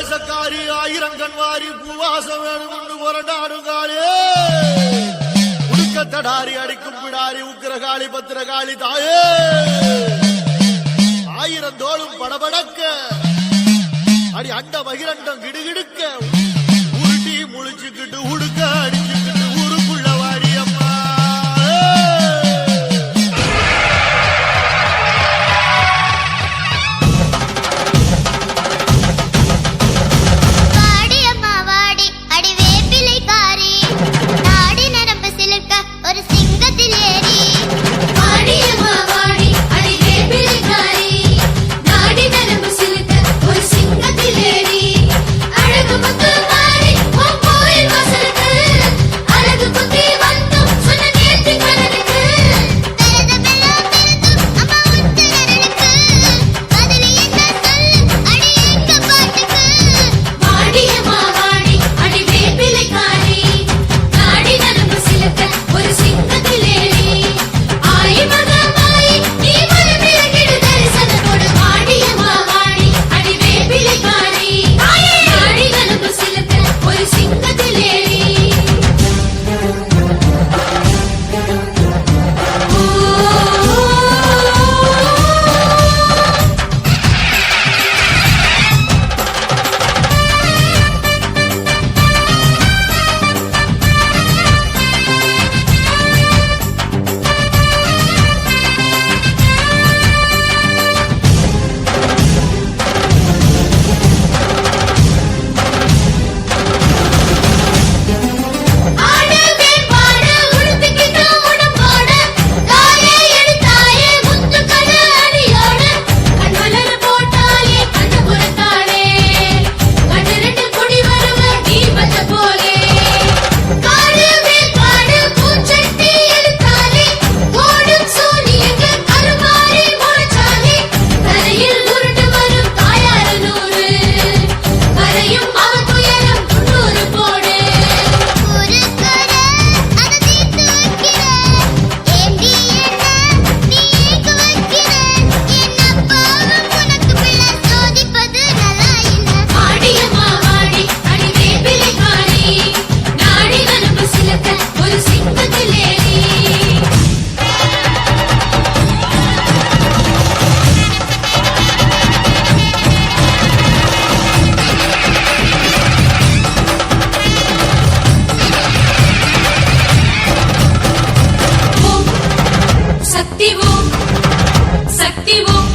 தேசக்காரி ஆயிரங்கன் வாரி பூவாசம் வேணும் ஒன்று உடுக்கத்தடாரி அடிக்கும் பிடாரி உக்கிரகாளி பத்திரகாளி தாயே ஆயிரம் தோளும் படபடக்க அடி அண்ட மகிரண்டம் கிடுகிடு motivo